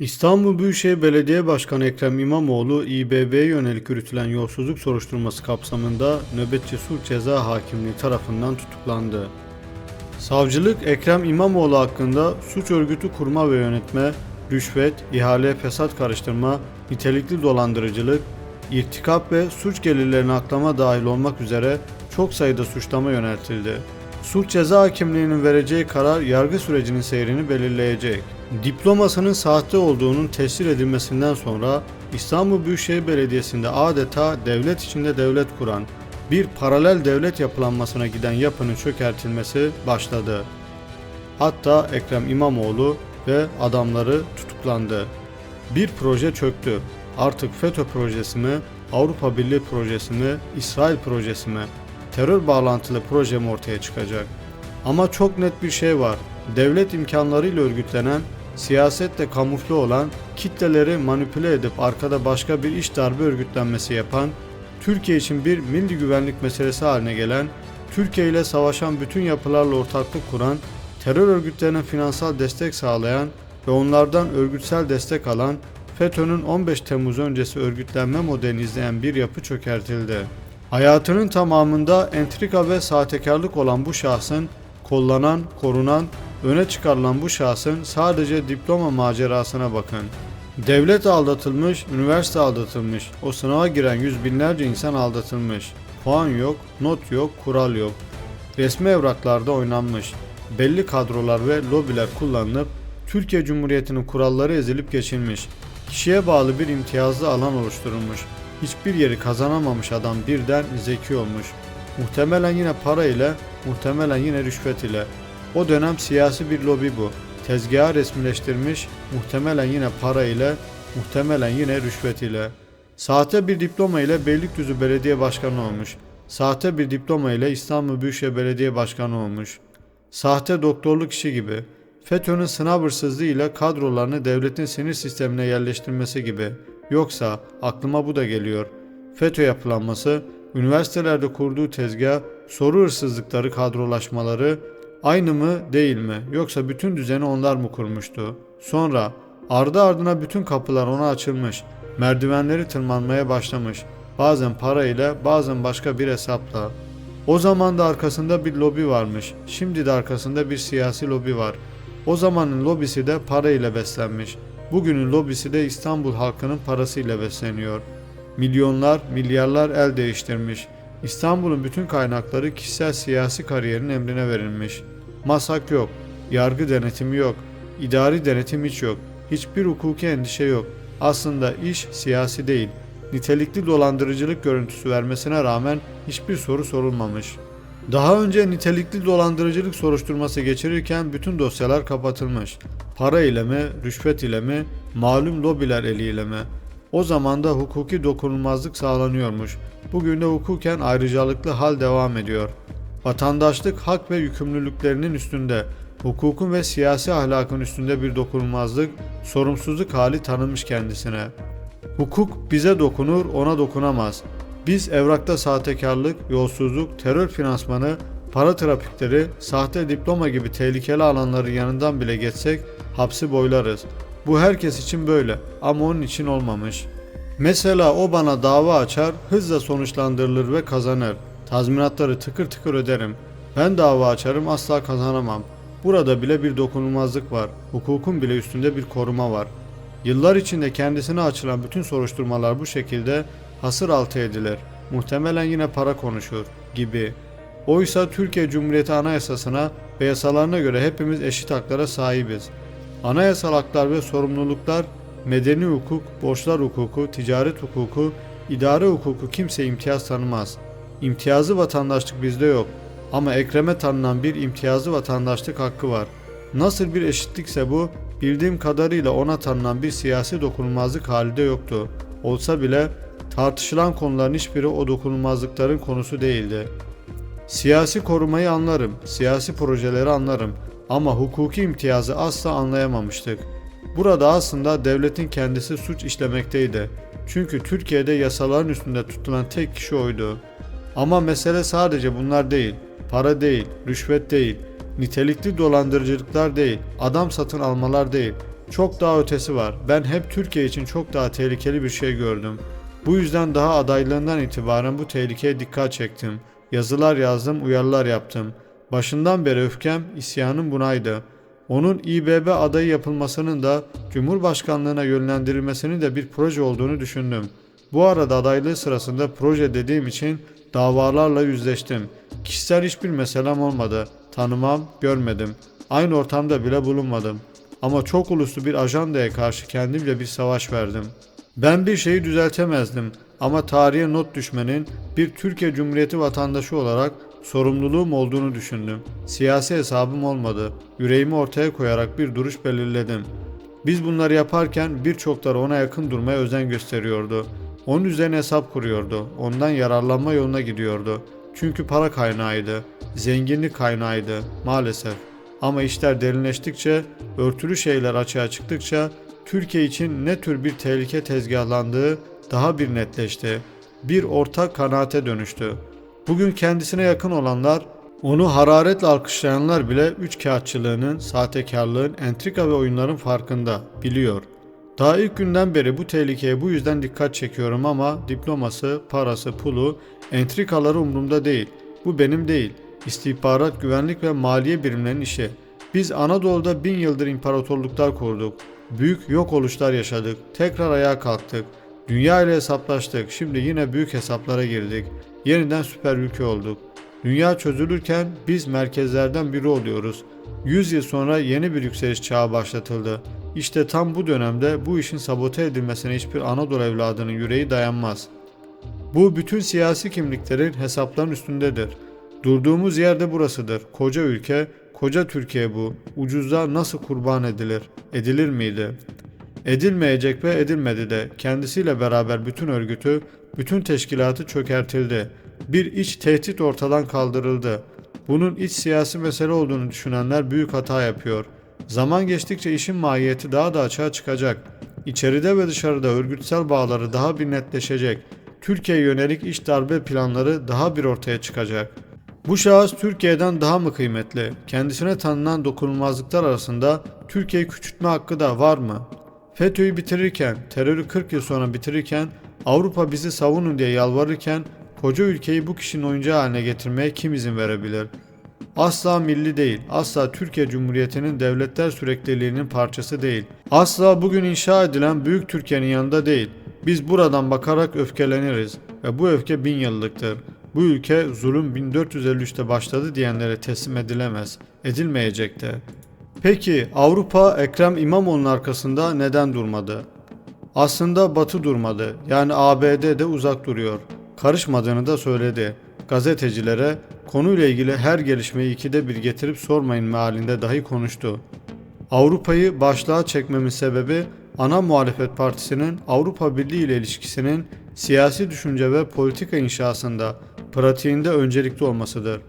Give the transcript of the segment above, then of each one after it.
İstanbul Büyükşehir Belediye Başkanı Ekrem İmamoğlu, İBB'ye yönelik yürütülen yolsuzluk soruşturması kapsamında nöbetçi sulh ceza hakimliği tarafından tutuklandı. Savcılık Ekrem İmamoğlu hakkında suç örgütü kurma ve yönetme, rüşvet, ihale, fesat karıştırma, nitelikli dolandırıcılık, irtikap ve suç gelirlerini aklama dahil olmak üzere çok sayıda suçlama yöneltildi. Suç ceza hakimliğinin vereceği karar yargı sürecinin seyrini belirleyecek. Diplomasının sahte olduğunun tescil edilmesinden sonra İstanbul Büyükşehir Belediyesi'nde adeta devlet içinde devlet kuran bir paralel devlet yapılanmasına giden yapının çökertilmesi başladı. Hatta Ekrem İmamoğlu ve adamları tutuklandı. Bir proje çöktü. Artık FETÖ projesi mi, Avrupa Birliği projesi mi, İsrail projesi mi, terör bağlantılı proje mi ortaya çıkacak? Ama çok net bir şey var. Devlet imkanlarıyla örgütlenen, siyasetle kamufle olan, kitleleri manipüle edip arkada başka bir iş darbe örgütlenmesi yapan, Türkiye için bir milli güvenlik meselesi haline gelen, Türkiye ile savaşan bütün yapılarla ortaklık kuran, terör örgütlerine finansal destek sağlayan ve onlardan örgütsel destek alan, FETÖ'nün 15 Temmuz öncesi örgütlenme modelini izleyen bir yapı çökertildi. Hayatının tamamında entrika ve sahtekarlık olan bu şahsın, kollanan, korunan, öne çıkarılan bu şahsın sadece diploma macerasına bakın. Devlet aldatılmış, üniversite aldatılmış, o sınava giren yüz binlerce insan aldatılmış. Puan yok, not yok, kural yok. Resmi evraklarda oynanmış. Belli kadrolar ve lobiler kullanılıp Türkiye Cumhuriyeti'nin kuralları ezilip geçilmiş. Kişiye bağlı bir imtiyazlı alan oluşturulmuş. Hiçbir yeri kazanamamış adam birden zeki olmuş. Muhtemelen yine para ile, muhtemelen yine rüşvet ile. O dönem siyasi bir lobi bu. Tezgahı resmileştirmiş, muhtemelen yine para ile, muhtemelen yine rüşvet ile. Sahte bir diploma ile Beylikdüzü Belediye Başkanı olmuş. Sahte bir diploma ile İstanbul Büyükşehir Belediye Başkanı olmuş. Sahte doktorluk işi gibi. FETÖ'nün sınav hırsızlığıyla kadrolarını devletin sinir sistemine yerleştirmesi gibi. Yoksa aklıma bu da geliyor. FETÖ yapılanması, üniversitelerde kurduğu tezgah, soru hırsızlıkları kadrolaşmaları aynı mı değil mi yoksa bütün düzeni onlar mı kurmuştu? Sonra ardı ardına bütün kapılar ona açılmış, merdivenleri tırmanmaya başlamış. Bazen parayla bazen başka bir hesapla. O zaman da arkasında bir lobi varmış. Şimdi de arkasında bir siyasi lobi var. O zamanın lobisi de para ile beslenmiş. Bugünün lobisi de İstanbul halkının parasıyla besleniyor. Milyonlar, milyarlar el değiştirmiş. İstanbul'un bütün kaynakları kişisel siyasi kariyerin emrine verilmiş. Masak yok, yargı denetimi yok, idari denetim hiç yok, hiçbir hukuki endişe yok. Aslında iş siyasi değil, nitelikli dolandırıcılık görüntüsü vermesine rağmen hiçbir soru sorulmamış. Daha önce nitelikli dolandırıcılık soruşturması geçirirken bütün dosyalar kapatılmış. Para ile mi, rüşvet ile mi, malum lobiler eliyle mi? O zaman da hukuki dokunulmazlık sağlanıyormuş. Bugün de hukuken ayrıcalıklı hal devam ediyor. Vatandaşlık hak ve yükümlülüklerinin üstünde, hukukun ve siyasi ahlakın üstünde bir dokunulmazlık, sorumsuzluk hali tanınmış kendisine. Hukuk bize dokunur, ona dokunamaz. Biz evrakta sahtekarlık, yolsuzluk, terör finansmanı, para trafikleri, sahte diploma gibi tehlikeli alanların yanından bile geçsek hapsi boylarız. Bu herkes için böyle ama onun için olmamış. Mesela o bana dava açar, hızla sonuçlandırılır ve kazanır. Tazminatları tıkır tıkır öderim. Ben dava açarım asla kazanamam. Burada bile bir dokunulmazlık var. Hukukun bile üstünde bir koruma var. Yıllar içinde kendisine açılan bütün soruşturmalar bu şekilde hasır altı edilir. Muhtemelen yine para konuşur gibi. Oysa Türkiye Cumhuriyeti Anayasasına ve yasalarına göre hepimiz eşit haklara sahibiz. Anayasal haklar ve sorumluluklar, medeni hukuk, borçlar hukuku, ticaret hukuku, idare hukuku kimse imtiyaz tanımaz. İmtiyazı vatandaşlık bizde yok. Ama Ekrem'e tanınan bir imtiyazlı vatandaşlık hakkı var. Nasıl bir eşitlikse bu, bildiğim kadarıyla ona tanınan bir siyasi dokunulmazlık halinde yoktu. Olsa bile tartışılan konuların hiçbiri o dokunulmazlıkların konusu değildi. Siyasi korumayı anlarım, siyasi projeleri anlarım ama hukuki imtiyazı asla anlayamamıştık. Burada aslında devletin kendisi suç işlemekteydi. Çünkü Türkiye'de yasaların üstünde tutulan tek kişi oydu. Ama mesele sadece bunlar değil. Para değil, rüşvet değil, nitelikli dolandırıcılıklar değil, adam satın almalar değil. Çok daha ötesi var. Ben hep Türkiye için çok daha tehlikeli bir şey gördüm. Bu yüzden daha adaylığından itibaren bu tehlikeye dikkat çektim. Yazılar yazdım, uyarılar yaptım. Başından beri öfkem, isyanım bunaydı. Onun İBB adayı yapılmasının da Cumhurbaşkanlığına yönlendirilmesinin de bir proje olduğunu düşündüm. Bu arada adaylığı sırasında proje dediğim için davalarla yüzleştim. Kişisel hiçbir meselem olmadı. Tanımam, görmedim. Aynı ortamda bile bulunmadım. Ama çok uluslu bir ajandaya karşı kendimce bir savaş verdim. Ben bir şeyi düzeltemezdim ama tarihe not düşmenin bir Türkiye Cumhuriyeti vatandaşı olarak sorumluluğum olduğunu düşündüm. Siyasi hesabım olmadı. Yüreğimi ortaya koyarak bir duruş belirledim. Biz bunları yaparken birçokları ona yakın durmaya özen gösteriyordu. Onun üzerine hesap kuruyordu. Ondan yararlanma yoluna gidiyordu. Çünkü para kaynağıydı. Zenginlik kaynağıydı maalesef. Ama işler derinleştikçe, örtülü şeyler açığa çıktıkça Türkiye için ne tür bir tehlike tezgahlandığı daha bir netleşti. Bir ortak kanaate dönüştü. Bugün kendisine yakın olanlar, onu hararetle alkışlayanlar bile üç kağıtçılığının, sahtekarlığın, entrika ve oyunların farkında, biliyor. Daha ilk günden beri bu tehlikeye bu yüzden dikkat çekiyorum ama diploması, parası, pulu, entrikaları umurumda değil. Bu benim değil. İstihbarat, güvenlik ve maliye birimlerinin işi. Biz Anadolu'da bin yıldır imparatorluklar kurduk. Büyük yok oluşlar yaşadık. Tekrar ayağa kalktık. Dünya ile hesaplaştık. Şimdi yine büyük hesaplara girdik. Yeniden süper ülke olduk. Dünya çözülürken biz merkezlerden biri oluyoruz. 100 yıl sonra yeni bir yükseliş çağı başlatıldı. İşte tam bu dönemde bu işin sabote edilmesine hiçbir Anadolu evladının yüreği dayanmaz. Bu bütün siyasi kimliklerin hesapların üstündedir. Durduğumuz yerde burasıdır. Koca ülke, koca Türkiye bu. Ucuzda nasıl kurban edilir? Edilir miydi? Edilmeyecek ve edilmedi de kendisiyle beraber bütün örgütü, bütün teşkilatı çökertildi. Bir iç tehdit ortadan kaldırıldı. Bunun iç siyasi mesele olduğunu düşünenler büyük hata yapıyor. Zaman geçtikçe işin mahiyeti daha da açığa çıkacak. İçeride ve dışarıda örgütsel bağları daha bir netleşecek. Türkiye'ye yönelik iç darbe planları daha bir ortaya çıkacak. Bu şahıs Türkiye'den daha mı kıymetli? Kendisine tanınan dokunulmazlıklar arasında Türkiye'yi küçültme hakkı da var mı? FETÖ'yü bitirirken, terörü 40 yıl sonra bitirirken, Avrupa bizi savunun diye yalvarırken koca ülkeyi bu kişinin oyuncağı haline getirmeye kim izin verebilir? Asla milli değil, asla Türkiye Cumhuriyeti'nin devletler sürekliliğinin parçası değil. Asla bugün inşa edilen büyük Türkiye'nin yanında değil. Biz buradan bakarak öfkeleniriz ve bu öfke bin yıllıktır. Bu ülke zulüm 1453'te başladı diyenlere teslim edilemez, edilmeyecek de. Peki Avrupa Ekrem İmamoğlu'nun arkasında neden durmadı? Aslında Batı durmadı. Yani ABD de uzak duruyor. Karışmadığını da söyledi. Gazetecilere konuyla ilgili her gelişmeyi ikide bir getirip sormayın mealinde dahi konuştu. Avrupa'yı başlığa çekmemin sebebi ana muhalefet partisinin Avrupa Birliği ile ilişkisinin siyasi düşünce ve politika inşasında pratiğinde öncelikli olmasıdır.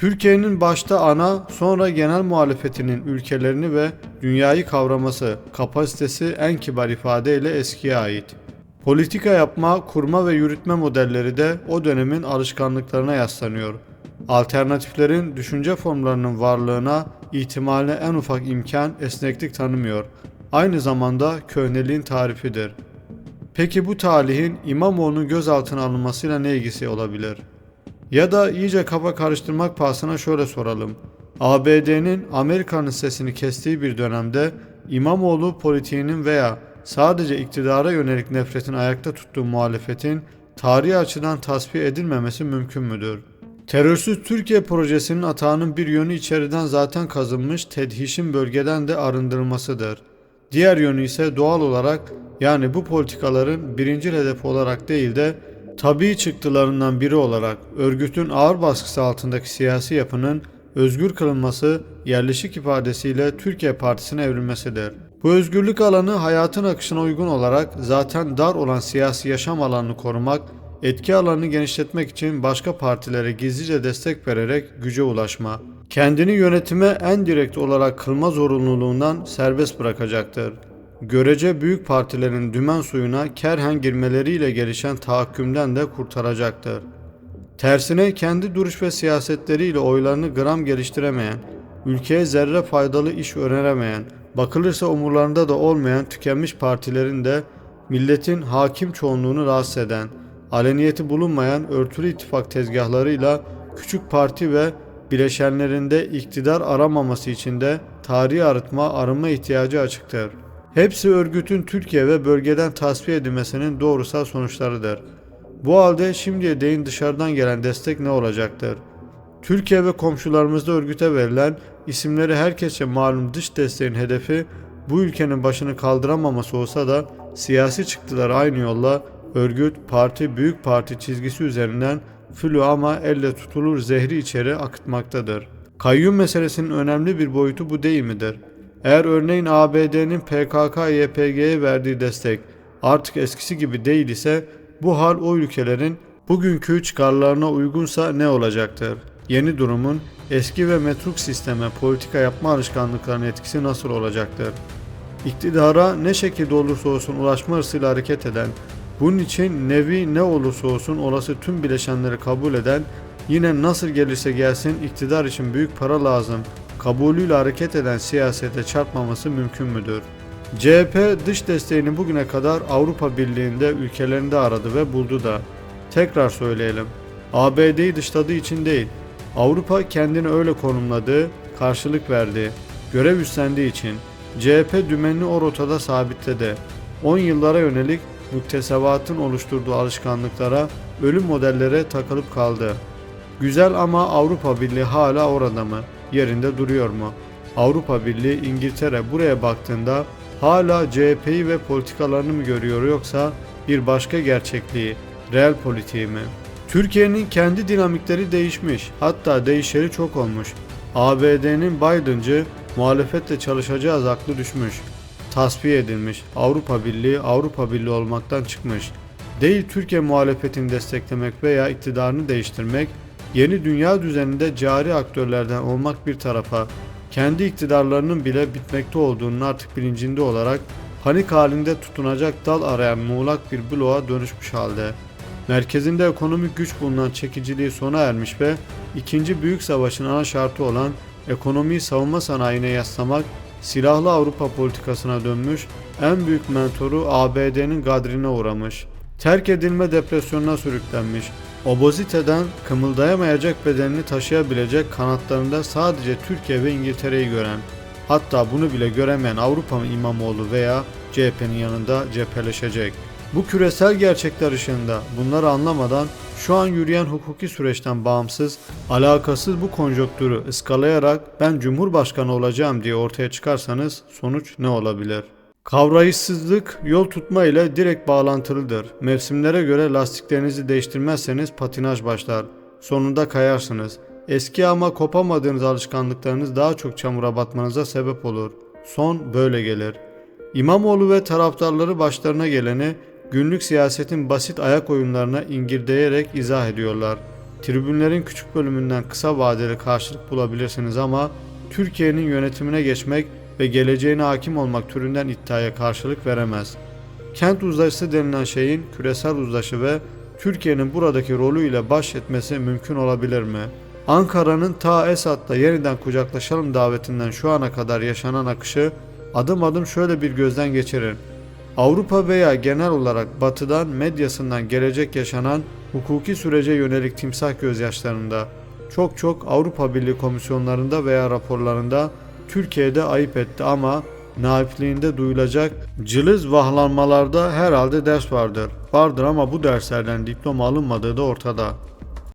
Türkiye'nin başta ana sonra genel muhalefetinin ülkelerini ve dünyayı kavraması kapasitesi en kibar ifadeyle eskiye ait. Politika yapma, kurma ve yürütme modelleri de o dönemin alışkanlıklarına yaslanıyor. Alternatiflerin düşünce formlarının varlığına, ihtimaline en ufak imkan, esneklik tanımıyor. Aynı zamanda köhneliğin tarifidir. Peki bu talihin İmamoğlu'nun gözaltına alınmasıyla ne ilgisi olabilir? Ya da iyice kafa karıştırmak pahasına şöyle soralım. ABD'nin Amerika'nın sesini kestiği bir dönemde İmamoğlu politiğinin veya sadece iktidara yönelik nefretin ayakta tuttuğu muhalefetin tarihi açıdan tasfiye edilmemesi mümkün müdür? Terörsüz Türkiye projesinin atağının bir yönü içeriden zaten kazınmış tedhişin bölgeden de arındırılmasıdır. Diğer yönü ise doğal olarak yani bu politikaların birinci hedef olarak değil de tabii çıktılarından biri olarak örgütün ağır baskısı altındaki siyasi yapının özgür kılınması yerleşik ifadesiyle Türkiye Partisi'ne evrilmesidir. Bu özgürlük alanı hayatın akışına uygun olarak zaten dar olan siyasi yaşam alanını korumak, etki alanını genişletmek için başka partilere gizlice destek vererek güce ulaşma, kendini yönetime en direkt olarak kılma zorunluluğundan serbest bırakacaktır. Görece büyük partilerin dümen suyuna kerhen girmeleriyle gelişen tahakkümden de kurtaracaktır. Tersine kendi duruş ve siyasetleriyle oylarını gram geliştiremeyen, ülkeye zerre faydalı iş öneremeyen, bakılırsa umurlarında da olmayan tükenmiş partilerin de milletin hakim çoğunluğunu rahatsız eden, aleniyeti bulunmayan örtülü ittifak tezgahlarıyla küçük parti ve bileşenlerinde iktidar aramaması için de tarihi arıtma arınma ihtiyacı açıktır. Hepsi örgütün Türkiye ve bölgeden tasfiye edilmesinin doğrusal sonuçlarıdır. Bu halde şimdiye değin dışarıdan gelen destek ne olacaktır? Türkiye ve komşularımızda örgüte verilen isimleri herkese malum dış desteğin hedefi bu ülkenin başını kaldıramaması olsa da siyasi çıktılar aynı yolla örgüt, parti, büyük parti çizgisi üzerinden flu ama elle tutulur zehri içeri akıtmaktadır. Kayyum meselesinin önemli bir boyutu bu değil midir? Eğer örneğin ABD'nin PKK-YPG'ye verdiği destek artık eskisi gibi değil ise bu hal o ülkelerin bugünkü çıkarlarına uygunsa ne olacaktır? Yeni durumun eski ve metruk sisteme politika yapma alışkanlıklarının etkisi nasıl olacaktır? İktidara ne şekilde olursa olsun ulaşma hırsıyla hareket eden, bunun için nevi ne olursa olsun olası tüm bileşenleri kabul eden, yine nasıl gelirse gelsin iktidar için büyük para lazım, kabulüyle hareket eden siyasete çarpmaması mümkün müdür? CHP dış desteğini bugüne kadar Avrupa Birliği'nde ülkelerinde aradı ve buldu da. Tekrar söyleyelim. ABD'yi dışladığı için değil, Avrupa kendini öyle konumladığı, karşılık verdiği, görev üstlendiği için CHP dümenini o rotada sabitledi. 10 yıllara yönelik müktesebatın oluşturduğu alışkanlıklara, ölüm modellere takılıp kaldı. Güzel ama Avrupa Birliği hala orada mı? Yerinde duruyor mu? Avrupa Birliği İngiltere buraya baktığında hala CHP'yi ve politikalarını mı görüyor yoksa bir başka gerçekliği, real politiği mi? Türkiye'nin kendi dinamikleri değişmiş, hatta değişeri çok olmuş. ABD'nin Biden'cı muhalefetle çalışacağız aklı düşmüş. Tasfiye edilmiş. Avrupa Birliği Avrupa Birliği olmaktan çıkmış. Değil Türkiye muhalefetini desteklemek veya iktidarını değiştirmek, yeni dünya düzeninde cari aktörlerden olmak bir tarafa, kendi iktidarlarının bile bitmekte olduğunun artık bilincinde olarak panik halinde tutunacak dal arayan muğlak bir bloğa dönüşmüş halde. Merkezinde ekonomik güç bulunan çekiciliği sona ermiş ve ikinci büyük savaşın ana şartı olan ekonomiyi savunma sanayine yaslamak silahlı Avrupa politikasına dönmüş, en büyük mentoru ABD'nin gadrine uğramış. Terk edilme depresyonuna sürüklenmiş. Oboziteden kımıldayamayacak bedenini taşıyabilecek kanatlarında sadece Türkiye ve İngiltere'yi gören, hatta bunu bile göremeyen Avrupa İmamoğlu veya CHP'nin yanında cepheleşecek. Bu küresel gerçekler ışığında bunları anlamadan şu an yürüyen hukuki süreçten bağımsız, alakasız bu konjonktürü ıskalayarak ben Cumhurbaşkanı olacağım diye ortaya çıkarsanız sonuç ne olabilir? Kavrayışsızlık yol tutma ile direkt bağlantılıdır. Mevsimlere göre lastiklerinizi değiştirmezseniz patinaj başlar. Sonunda kayarsınız. Eski ama kopamadığınız alışkanlıklarınız daha çok çamura batmanıza sebep olur. Son böyle gelir. İmamoğlu ve taraftarları başlarına geleni günlük siyasetin basit ayak oyunlarına ingirdeyerek izah ediyorlar. Tribünlerin küçük bölümünden kısa vadeli karşılık bulabilirsiniz ama Türkiye'nin yönetimine geçmek ve geleceğine hakim olmak türünden iddiaya karşılık veremez. Kent uzlaşısı denilen şeyin küresel uzlaşı ve Türkiye'nin buradaki rolüyle baş etmesi mümkün olabilir mi? Ankara'nın ta Esad'la yeniden kucaklaşalım davetinden şu ana kadar yaşanan akışı adım adım şöyle bir gözden geçirin. Avrupa veya genel olarak batıdan medyasından gelecek yaşanan hukuki sürece yönelik timsah gözyaşlarında çok çok Avrupa Birliği komisyonlarında veya raporlarında Türkiye'de ayıp etti ama naipliğinde duyulacak cılız vahlanmalarda herhalde ders vardır. Vardır ama bu derslerden diploma alınmadığı da ortada.